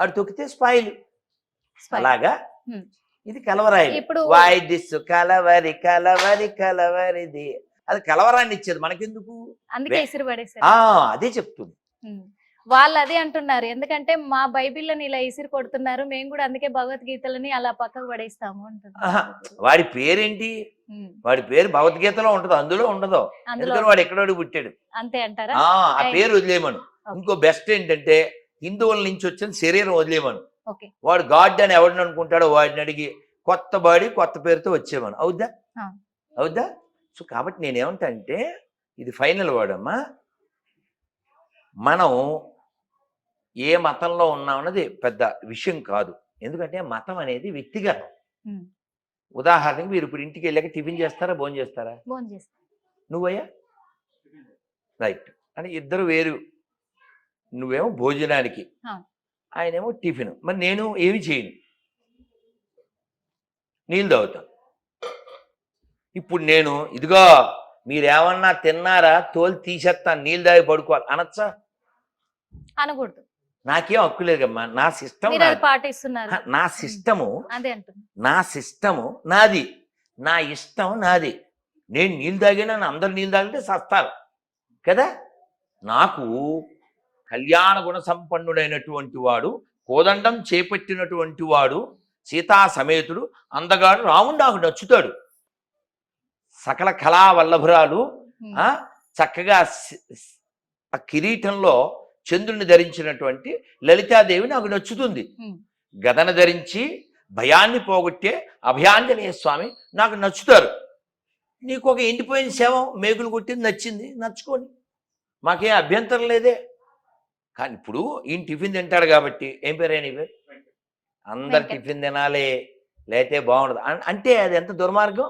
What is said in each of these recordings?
ఆడు తొక్కితే స్పాయిల్. అలాగా. ఇది కలవరాయి ఇప్పుడు వాయి దిస్సు కలవరి కలవరి కలవరిది. అది కలవరాన్ని ఇచ్చేది మనకెందుకు? అదే చెప్తుంది. వాళ్ళు అదే అంటున్నారు. ఎందుకంటే మా బైబిల్ని ఇలా ఇసిరి కొడుతున్నారు మేము కూడా అందుకే భగవద్గీతలని అలా పక్కకు పడేస్తాము వాడి పేరేంటి. వాడి పేరు భగవద్గీతలో ఉంటది అందులో ఉండదు. అందులో వాడు ఎక్కడోడు పుట్టాడు? అంతే అంటారా? ఆ. పేరు వదిలేయమను. Okay. ఇంకో బెస్ట్ ఏంటంటే హిందువుల నుంచి వచ్చిన శరీరం వదిలేయమను. ఓకే. వాడు గాడ్ అని ఎవడిని అనుకుంటాడో వాడిని అడిగి కొత్త బాడీ కొత్త పేరుతో వచ్చేవాను అవుద్దా. అవుద్దా? సో కాబట్టి నేనేమంటా అంటే ఇది ఫైనల్ వర్డ్ అమ్మా మనం ఏ మతంలో ఉన్నామన్నది పెద్ద విషయం కాదు. ఎందుకంటే మతం అనేది వ్యక్తిగతం. ఉదాహరణకి మీరు ఇప్పుడు ఇంటికి వెళ్ళాక టిఫిన్ చేస్తారా భోజనం చేస్తారా? నువ్వయ్యా? రైట్. అంటే ఇద్దరు వేరు నువ్వేమో భోజనానికి. ఆయనేమో టిఫిన్. మరి నేను ఏమి చేయను. నీళ్ళు తాగుతాను ఇప్పుడు నేను ఇదిగో మీరేమన్నా తిన్నారా? తోలు తీసేస్తాను నీళ్ళు తాగి పడుకోవాలి. అనొచ్చా? అనకూడదు. నాకేం హక్కు లేదమ్మా. నా సిస్టమ్ నా సిస్టము నా సిస్టము నాది. నా ఇష్టం నాది. నేను నీళ్ళు తాగినా అందరు నీళ్ళు తాగితే సస్తారు కదా? నాకు కళ్యాణ గుణ సంపన్నుడైనటువంటి వాడు కోదండం చేపట్టినటువంటి వాడు సీతా సమేతుడు అందగాడు రాముడు నాకు నచ్చుతాడు. సకల కళా వల్లభురాలు చక్కగా ఆ కిరీటంలో చంద్రుని ధరించినటువంటి లలితాదేవి నాకు నచ్చుతుంది. గదన ధరించి భయాన్ని పోగొట్టే అభయాంజనేయ స్వామి నాకు నచ్చుతారు. నీకు ఒక ఎండిపోయిన శవం మేకులు కొట్టింది నచ్చింది నచ్చుకోని. మాకేం అభ్యంతరం లేదే. కానీ ఇప్పుడు ఈయన టిఫిన్ తింటాడు కాబట్టి ఏం పేరు నీ పేరు అందరు. టిఫిన్ తినాలి లేతే బాగుండదు అంటే అది ఎంత దుర్మార్గం.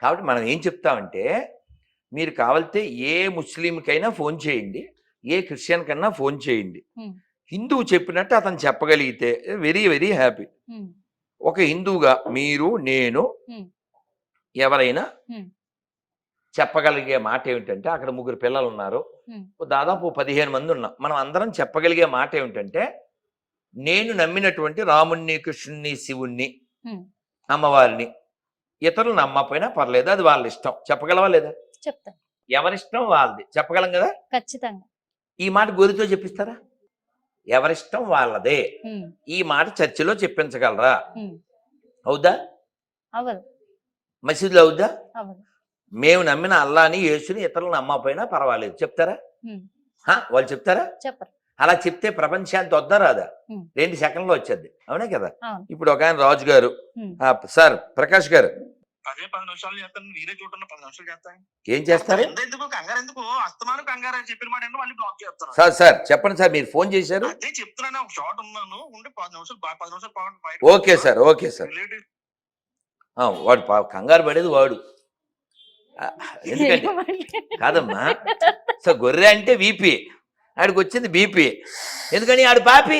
కాబట్టి మనం ఏం చెప్తామంటే మీరు కావాలితే ఏ ముస్లింకైనా ఫోన్ చేయండి ఏ క్రిస్టియన్ కన్నా ఫోన్ చేయండి. హిందువు చెప్పినట్టు అతను చెప్పగలిగితే వెరీ వెరీ హ్యాపీ. ఒక హిందువుగా మీరు నేను. ఎవరైనా. చెప్పగలిగే మాట ఏమిటంటే అక్కడ ముగ్గురు పిల్లలు ఉన్నారు. దాదాపు పదిహేను మంది ఉన్నాం మనం అందరం చెప్పగలిగే మాట ఏమిటంటే నేను నమ్మినటువంటి రాముణ్ణి కృష్ణుణ్ణి శివుణ్ణి. అమ్మవారిని ఇతరులు నమ్మకపోయినా పర్లేదు అది వాళ్ళ ఇష్టం. చెప్పగలవా లేదా? చెప్తాను ఎవరిష్టం వాళ్ళది. చెప్పగలం కదా? ఖచ్చితంగా. ఈ మాట గోరితో చెప్పిస్తారా? ఎవరిష్టం వాళ్ళదే. ఈ మాట చర్చిలో చెప్పించగలరా. అవుదా. మసీదులో అవుద్దా? మేము నమ్మిన అల్లాని యేసుని ఇతరులు నమ్మకపోయినా పర్వాలేదు. చెప్తారా? వాళ్ళు చెప్తారా? చెప్పరు. అలా చెప్తే ప్రపంచానికి వద్దా రాదా. రెండు సెకండ్లో వచ్చేది అవునే కదా? ఇప్పుడు ఒక ఆయన రాజు గారు సార్ ప్రకాష్ గారు. అదే పది నిమిషాలు చేస్తాను మీరే చూడండి పది నిమిషాలు చేస్తాను. ఏం చేస్తారు? ఎందుకు? కంగారు ఎందుకు? అస్తమానం కంగారు అని చెప్పిన మాట మళ్ళీ బ్లాక్ చేస్తాను. సార్ సార్ చెప్పండి సార్ మీరు ఫోన్ చేశారు? అదే చెప్తున్నాను ఒక షార్ట్ ఉన్నాను. ఉండి పది నిమిషాలు పది నిమిషాలు ఓకే సార్ ఓకే సార్. వాడు పా- కంగారు పడేది వాడు. ఎందుకంటే కాదమ్మా. సో గొర్రె అంటే వీపీ ఆడికి వచ్చింది బీపీ. ఎందుకని? ఆడు పాపి.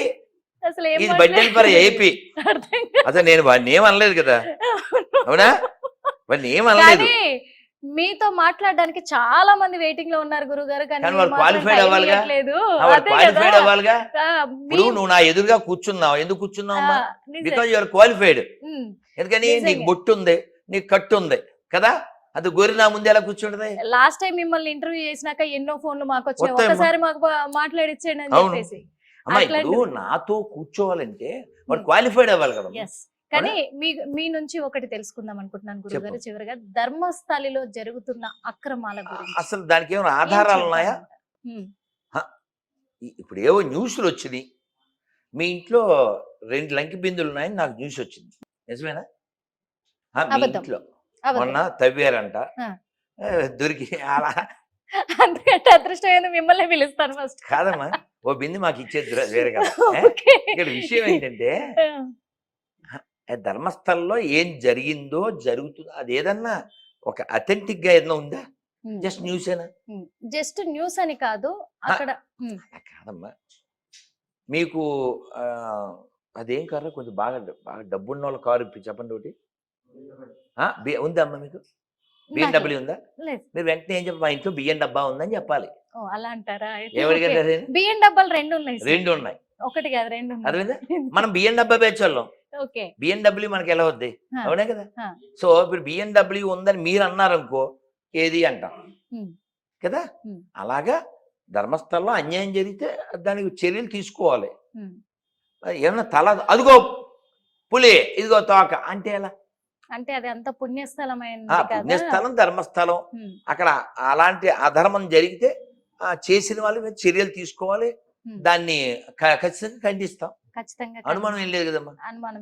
ఇది బడ్డెల్ ఫర్ ఏపీ. అసలు నేను వాడిని ఏం అనలేదు కదా. అవునా. వాడిని ఏం అనలేదు. మీతో మాట్లాడడానికి చాలా మంది వెయిటింగ్లో ఉన్నారు గురువు గారు కానీ time అవ్వాలిగా? క్వాలిఫైడ్. అవ్వాలిగా? ఇప్పుడు నువ్వు నా ఎదురుగా కూర్చున్నావు. ఎందుకు కూర్చున్నావు. Because your qualified. ఎందుకని. నీకు బొట్టు ఉంది నీకు కట్టు ఉంది కదా? అది గొర్రె నా ముందు ఎలా కూర్చుంటది లాస్ట్ టైం మిమ్మల్ని ఇంటర్వ్యూ చేసినాక ఎన్నో ఫోన్లు మాకు వస్తాయమ్మా. ఒక్కసారి మాకు మాట్లాడిచ్చేయండి అని. చెప్పేసి అమ్మా అట్లాంటి- ఇప్పుడు నాతో కూర్చోవాలంటే వాడు. క్వాలిఫైడ్ అవ్వాలి కదా కానీ మీ మీ నుంచి ఒకటి తెలుసుకుందాం అనుకుంటున్నాను గురుగారు. చివరిగా ధర్మస్థలిలో జరుగుతున్న అక్రమాల గురించి అసలు దానికి ఏమైనా ఆధారాలు ఉన్నాయా. ఈ- ఇప్పుడు ఏవో న్యూస్లు వచ్చినాయి మీ ఇంట్లో రెండు లంకి బిందులు ఉన్నాయని నాకు న్యూస్ వచ్చింది నిజమేనా మీ. ఇంట్లో. మొన్న తవ్వారంట. దొరికి అలా అందుకంటే అదృష్టం ఏంది? మిమ్మల్ని పిలుస్తాను ఫస్ట్. కాదమ్మా ఓ బింది మాకు ఇచ్చేది వేరే- కదా. ఇక్కడ విషయం ఏంటంటే ధర్మస్థలంలో ఏం జరిగిందో జరుగుతుందో అది ఏదన్నా ఒక అథెంటిక్గా ఏదైనా ఉందా. జస్ట్ న్యూసేనా? ఉమ్. జస్ట్ న్యూస్ అని కాదు అక్కడ కాదమ్మా. మీకు అదేం కారు కొంచెం బాగా బాగా డబ్బున్న వాళ్ళ కారు ఇప్పి చెప్పండి ఒకటి. ఉందా అమ్మా మీకు? బిఎండబ్ల్యూ ఉందా? లేదు. మీరు వెంటనే ఏం చెప్పి మా ఇంట్లో బియ్యం డబ్బా ఉందని చెప్పాలి. ఓ అలా అంటారా? ఏమడిగారు బియ్యం డబ్బాలు రెండు ఉన్నాయి. రెండు ఉన్నాయి. ఒకటి కాదు రెండు. అర్థమైందా? మనం బిఎన్డబ్ల్యూ బ్యాచ్ వాళ్ళం ఓకే. బిఎన్డబ్ల్యూ మనకి ఎలా వద్ది. అవునే కదా. సో ఇప్పుడు బిఎన్డబ్ల్యూ ఉందని మీరు అన్నారనుకో ఏది అంటాం. కదా. అలాగా ధర్మస్థలంలో అన్యాయం జరిగితే దానికి చర్యలు తీసుకోవాలి. ఏమన్నా తల అదిగో పులి ఇదిగో తోక అంటే ఎలా? అంటే అది అంత పుణ్యస్థలమైంది పుణ్యస్థలం ధర్మస్థలం. అక్కడ అలాంటి అధర్మం జరిగితే చేసిన వాళ్ళ మీద చర్యలు తీసుకోవాలి. దాన్ని ఖచ్చితంగా ఖండిస్తాం. ఖచ్చితంగా అనుమానం ఏం లేదు కదమ్మా.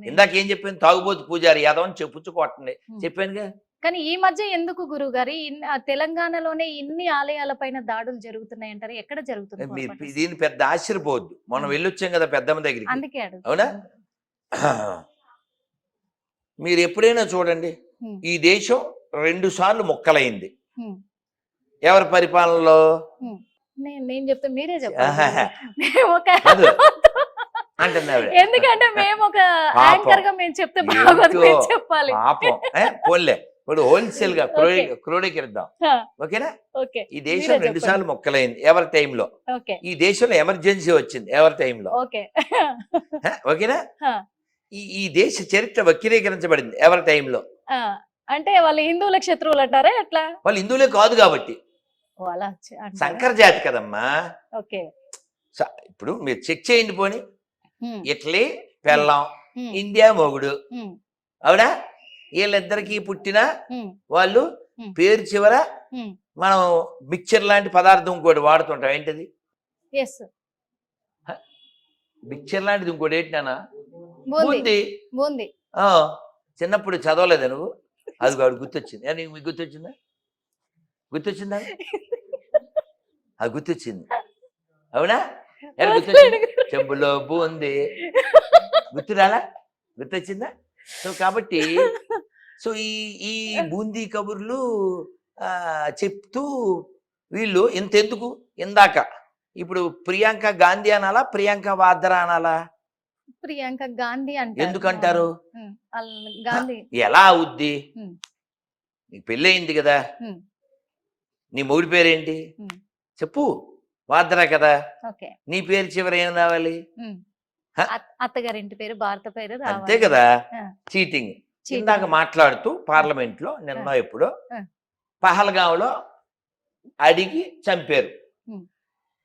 ఇందాక ఏం చెప్పాను తాగుబోతు పూజారి యాదవని చెప్పుచ్చు కొట్టండి ఉమ్. చెప్పానుగా? కానీ ఈ మధ్య ఎందుకు గురువు గారు తెలంగాణలోనే ఇన్ని ఆలయాల పైన దాడులు జరుగుతున్నాయి అంటారు ఎక్కడ పొరపాటు? దీన్ని పెద్ద ఆశ్చర్యపోవద్దు. మనం. వెళ్ళొచ్చాం కదా పెద్దమ్మ దగ్గరికి. అందుకే అవునా? మీరు ఎప్పుడైనా చూడండి. ఈ దేశం రెండు సార్లు మొక్కలైంది. ఎవరి పరిపాలనలో? నేను చెప్తే మీరే. చెప్పాలి. ఎందుకంటే మేము ఒక. యాంకర్గా మేము చెప్తే బాగోదు. చెప్పాలి. పాపం. ఇప్పుడు హోల్సేల్గా క్రోడీ ఓకే. క్రోడీకిద్దాం హా, ఓకేనా? ఓకే. ఈ దేశం రెండు. సార్లు మొక్కలైంది. ఎవరి టైంలో? ఈ దేశంలో ఎమర్జెన్సీ వచ్చింది. ఎవరి టైంలో? ఓకేనా. ఈ ఈ దేశ చరిత్ర వక్రీకరించబడింది ఎవరి టైంలో? అంటే వాళ్ళు హిందువుల శత్రువులు అంటారా ఎట్లా? వాళ్ళు హిందువులే కాదు కాబట్టి? సంకర జాతి కదమ్మా. ఓకే. ఇప్పుడు మీరు చెక్ చేయండి పోని. ఇటలీ పెళ్ళాం ఇండియా మొగుడు. అవునా? వీళ్ళిద్దరికి పుట్టిన వాళ్ళు. పేరు చివర. మనం మిక్చర్ లాంటి పదార్థం ఇంకోటి వాడుతుంటాం ఏంటిది? మిక్చర్ లాంటిది ఇంకోటి ఏంటినా బూంది బూంది. బూంది? ఆ, చిన్నప్పుడు చదవలేదా నువ్వు? అది వాడు గుర్తొచ్చింది. నీకు మీకు గుర్తొచ్చిందా? గుర్తొచ్చిందా? అది గుర్తొచ్చింది. అవునా? గుర్తొచ్చింది? చెంబులో బూంది. గుర్తురాలా గుర్తొచ్చిందా? సో కాబట్టి సో ఈ ఈ బూందీ కబుర్లు చెప్తూ వీళ్ళు ఇంతెందుకు? ఇందాక. ఇప్పుడు ప్రియాంక గాంధీ అనాలా? ప్రియాంక వాద్రా అనాలా? ప్రియాంక గాంధీ అంటారు. ఎందుకంటారు? గాంధీ. ఎలా అవుద్ది. నీకు పెళ్ళయింది కదా. నీ మొగుడి పేరేంటి. చెప్పు వాద్రా కదా? నీ పేరు చివరి ఏం రావాలి? అత్తగారింటి పేరు భారత పేరు అంతే కదా. చీటింగ్. ఇందాక మాట్లాడుతూ పార్లమెంట్లో నిన్న ఎప్పుడో ఆ. పహల్గాంలో అడిగి చంపారు.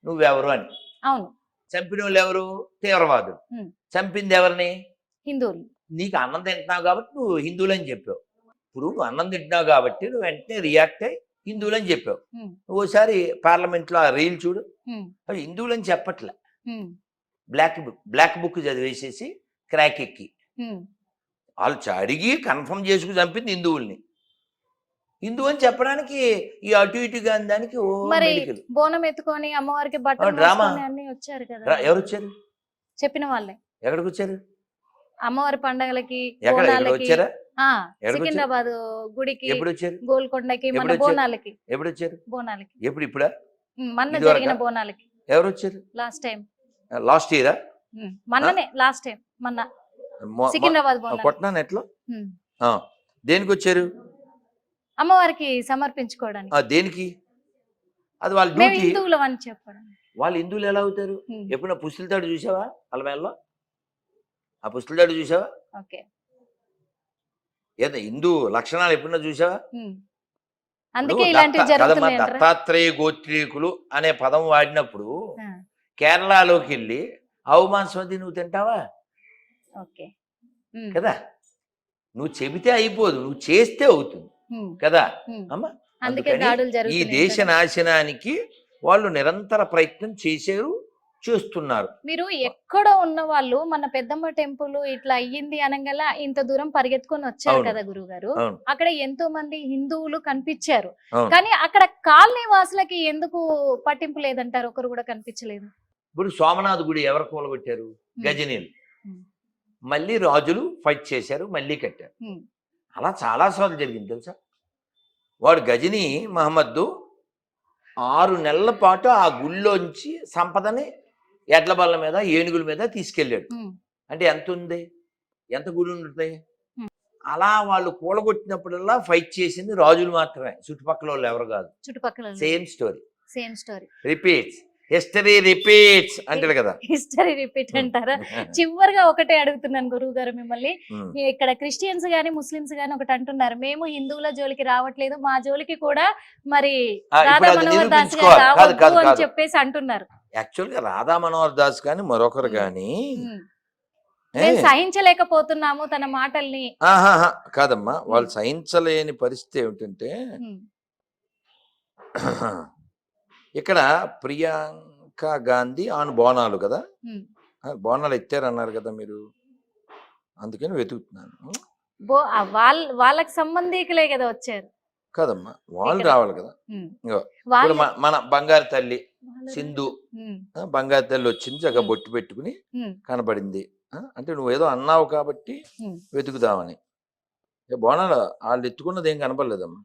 నువ్వెవరు అని. అవును. చంపిన వాళ్ళు ఎవరు తీవ్రవాదులు. చంపింది ఎవరిని హిందువులు నీకు అన్నం తింటున్నావు కాబట్టి నువ్వు హిందువులని చెప్పావు ఇప్పుడు నువ్వు అన్నం తింటున్నావు కాబట్టి నువ్వు వెంటనే రియాక్ట్ అయ్యి హిందువులని చెప్పావు ఉమ్. నువ్వు ఒకసారి పార్లమెంట్లో ఆ రీల్ చూడు. అవి హిందువులని చెప్పట్లే. బ్లాక్ బుక్ బ్లాక్ బుక్ చదివేసేసి క్రాక్ ఎక్కి. వాళ్ళు అడిగి కన్ఫర్మ్ చేసుకుని చంపింది హిందువుల్ని హిందువు అని చెప్పడానికి ఈ అటు ఇటుగా దానికి ఓ మరి. బోనం ఎత్తుకొని అమ్మవారికి బట్టలు డ్రామా. అన్ని వచ్చారు కదా. ఎవరు వచ్చారు చెప్పిన వాళ్ళే. ఎక్కడికి వచ్చారు అమ్మవారి పండగలకి వచ్చారా? సికింద్రాబాద్ గుడికి ఎప్పుడు వచ్చారు గోల్కొండకి మన? బోనాలకి. ఎప్పుడు వచ్చారు బోనాలకి. ఎప్పుడు ఇప్పుడా? మొన్న ఇదివరకా? జరిగిన బోనాలకి. ఎవరు వచ్చారు లాస్ట్ టైం లాస్ట్ ఇయరా మొన్ననే లాస్ట్ టైం మొన్న. సికింద్రాబాద్ బోనాలు కొట్టినాను ఎట్లా? దేనికి వచ్చారు అమ్మవారికి సమర్పించుకోవడానికి. ఆ, దేనికి? అది వాళ్ళ మేము డ్యూటీ. హిందువులం అని చెప్పడం. వాళ్ళు హిందువులు ఎలా అవుతారు? ఉమ్. ఎప్పుడైనా పుస్తులతాడు చూసావా మేళలో ఆ పుస్తులతాడు చూసావా? ఓకే. ఏదో హిందూ లక్షణాలు ఎప్పుడైనా చూసావా? ఉమ్. అందుకే ఇప్పుడు ఇలాంటివి దత్త- కదమ్మా, జరుగుతున్నాయి అంటారా? దత్తాత్రేయ గోత్రీకులు అనే పదం వాడినప్పుడు కేరళలోకి వెళ్ళి ఆవు మాంసం అది నువ్వు తింటావా? ఓకే. ఉమ్, కదా? నువ్వు చెబితే అయిపోదు నువ్వు చేస్తే అవుతుంది. కదా. అమ్మా అందుకని ఈ దేశ? నాశనానికి వాళ్ళు నిరంతర ప్రయత్నం చేశారు చేస్తున్నారు మీరు ఎక్కడో ఉన్న వాళ్ళు మన పెద్దమ్మ టెంపుల్ ఇట్లా అయ్యింది అనగల ఇంత దూరం పరిగెత్తుకొని వచ్చారు. కదా గురువు గారు అక్కడ ఎంతో మంది హిందువులు కనిపించారు. కానీ అక్కడ కాలనీ వాసులకి ఎందుకు పట్టింపు లేదంటారు ఒకరు కూడా కనిపించలేదు ఇప్పుడు సోమనాథ్ గుడి ఎవరు కూలగొట్టారు గజనీలు. మళ్ళీ రాజులు ఫైట్ చేశారు మళ్ళీ కట్టారు. అలా చాలా సార్లు జరిగింది తెలుసా? వాడు గజని మహమ్మద్దు ఆరు నెలల పాటు ఆ గుళ్ళోంచి సంపదని ఎడ్ల బల్ల మీద ఏనుగుల మీద తీసుకెళ్ళాడు. అంటే ఎంత ఉంది? ఎంత గుడి ఉంటుంది Hmm. అలా వాళ్ళు కూలగొట్టినప్పుడల్లా ఫైట్ చేసింది రాజులు మాత్రమే. చుట్టుపక్కల వాళ్ళు ఎవరు కాదు. చుట్టుపక్కల same story same story repeats history repeats అంటాడు కదా. హిస్టరీ రిపీట్ అంటారా? చివరిగా ఒకటే అడుగుతున్నాను గురువు గారు మిమ్మల్ని. ఇక్కడ క్రిస్టియన్స్ గాని ముస్లిమ్స్ గాని ఒకటి అంటున్నారు. మేము హిందువుల జోలికి రావట్లేదు. మా జోలికి కూడా మరి రాధా మనోహర్ దాస్ గారు అని చెప్పేసి అంటున్నారు. యాక్చువల్గా రాధా మనోహర్ దాస్ కానీ మరొకరు మేము సహించలేకపోతున్నాము తన మాటల్ని. కాదమ్మా వాళ్ళు సహించలేని పరిస్థితి ఏమిటంటే ఇక్కడ ప్రియాంక గాంధీ ఆన్ బోనాలు కదా? బోనాలు ఎత్తారన్నారు కదా మీరు? అందుకని వెతుకుతున్నాను. వాళ్ళ వాళ్ళకి సంబంధికులే కదా వచ్చారు. కాదమ్మా వాళ్ళు. రావాలి కదా. ఇప్పుడు మన బంగారు తల్లి సింధు బంగారు తల్లి వచ్చింది చక్కగా. బొట్టు పెట్టుకుని కనబడింది. అంటే నువ్వేదో అన్నావు కాబట్టి వెతుకుదామని. బోనాలు వాళ్ళు ఎత్తుకున్నది ఏం కనపడలేదమ్మా.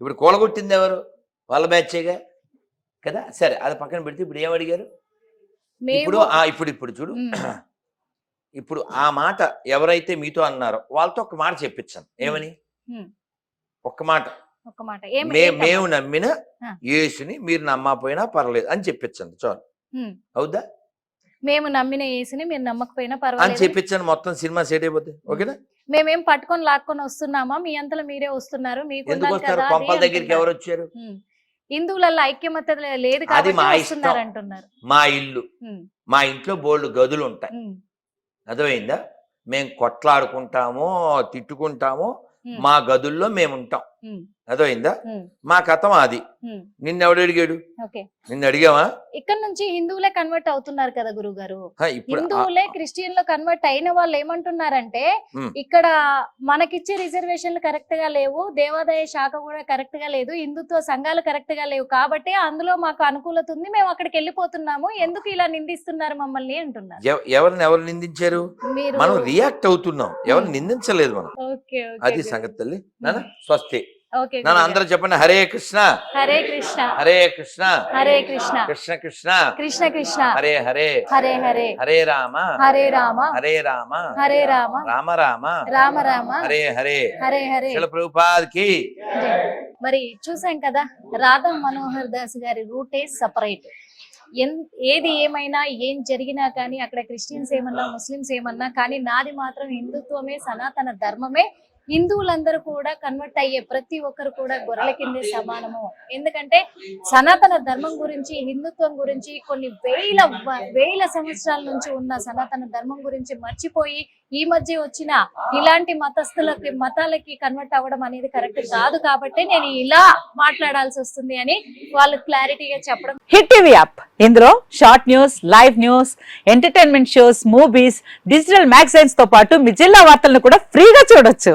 ఇప్పుడు కూలగొట్టింది ఎవరు? వాళ్ళ బ్యాచేగా కదా? సరే అది పక్కన పెడితే ఇప్పుడు ఏం అడిగారు? ఇప్పుడు ఇప్పుడు ఇప్పుడు చూడు. ఇప్పుడు ఆ మాట ఎవరైతే మీతో అన్నారో వాళ్ళతో ఒక మాట చెప్పించాను. ఏమని. ఒక్క మాట? మేము నమ్మిన. యేసుని మీరు నమ్మకపోయినా పర్లేదు అని చెప్పించండి. చాలు. అవుదా మేము నమ్మిన యేసుని మీరు నమ్మకపోయినా అని పర్వాలేదు. చెప్పించాను మొత్తం సినిమా సెట్ అయిపోతుంది ఓకేనా? మేమేం పట్టుకొని లాక్కొని వస్తున్నామా? మీ అంతలో మీరే వస్తున్నారు. మీకు కొంపల దగ్గరికి. ఎవరు వచ్చారు. హిందువులలో ఐక్యమత లేదు అది మా ఇష్టం. అంటున్నారు. మా ఇల్లు. మా ఇంట్లో బోల్డ్ గదులు ఉంటాయి అర్థమైందా? మేము కొట్లాడుకుంటాము తిట్టుకుంటాము మా గదుల్లో మేము ఉంటాం అర్థమైందా? మా కథం అది. నిన్నెవడు అడిగాడు? ఓకే. నిన్ను అడిగావా? ఇక్కడ నుంచి హిందువులే కన్వర్ట్ అవుతున్నారు కదా గురువు గారు హిందువులే క్రిస్టియన్లో కన్వర్ట్ అయిన వాళ్ళు ఏమంటున్నారంటే. ఇక్కడ మనకిచ్చే రిజర్వేషన్లు కరెక్ట్గా లేవు దేవాదాయ శాఖ కూడా కరెక్ట్గా లేదు హిందుత్వ సంఘాలు కరెక్ట్గా లేవు కాబట్టి అందులో మాకు అనుకూలత ఉంది మేము అక్కడికి వెళ్ళిపోతున్నాము ఎందుకు ఇలా నిందిస్తున్నారు మమ్మల్ని అంటున్నారు. ఎవ- ఎవరిని ఎవరు నిందించారు? మీరు మనం రియాక్ట్ అవుతున్నాం ఎవరు నిందించలేదు మనం. అది సంగతి తల్లి. స్వస్తి. నాన్న అందరూ చెప్పండి. హరే కృష్ణ. హరే కృష్ణ. హరే కృష్ణ. హరే కృష్ణ. కృష్ణ కృష్ణ. కృష్ణ కృష్ణ. హరే హరే. హరే హరే. హరే రామ. హరే రామ. హరే రామ. హరే రామ. రామ రామ. రామ రామ. హరే హరే. హరే హరే. ప్రభుపాద్కి. మరి చూసాం కదా రాధా మనోహర్ దాస్ గారి రూటే సపరేట్. ఏది ఏమైనా ఏం జరిగినా కానీ అక్కడ క్రిస్టియన్స్ ఏమన్నా ముస్లిమ్స్ ఏమన్నా కానీ నాది మాత్రం హిందుత్వమే సనాతన ధర్మమే హిందువులందరూ కూడా కన్వర్ట్ అయ్యే ప్రతి ఒక్కరు కూడా గొర్రెల కిందే సమానము. ఎందుకంటే సనాతన ధర్మం గురించి హిందుత్వం గురించి కొన్ని వేల వేల సంవత్సరాల నుంచి ఉన్న సనాతన ధర్మం గురించి మర్చిపోయి ఈ మధ్య వచ్చిన ఇలాంటి మతస్థులకి మతాలకి కన్వర్ట్ అవ్వడం అనేది కరెక్ట్ కాదు కాబట్టి నేను ఇలా మాట్లాడాల్సి వస్తుంది అని వాళ్ళు క్లారిటీగా చెప్పడం. Hit TV app. ఇందులో short news live news entertainment shows movies digital మ్యాగజైన్స్తో పాటు మీ జిల్లా వార్తలను కూడా ఫ్రీగా చూడొచ్చు.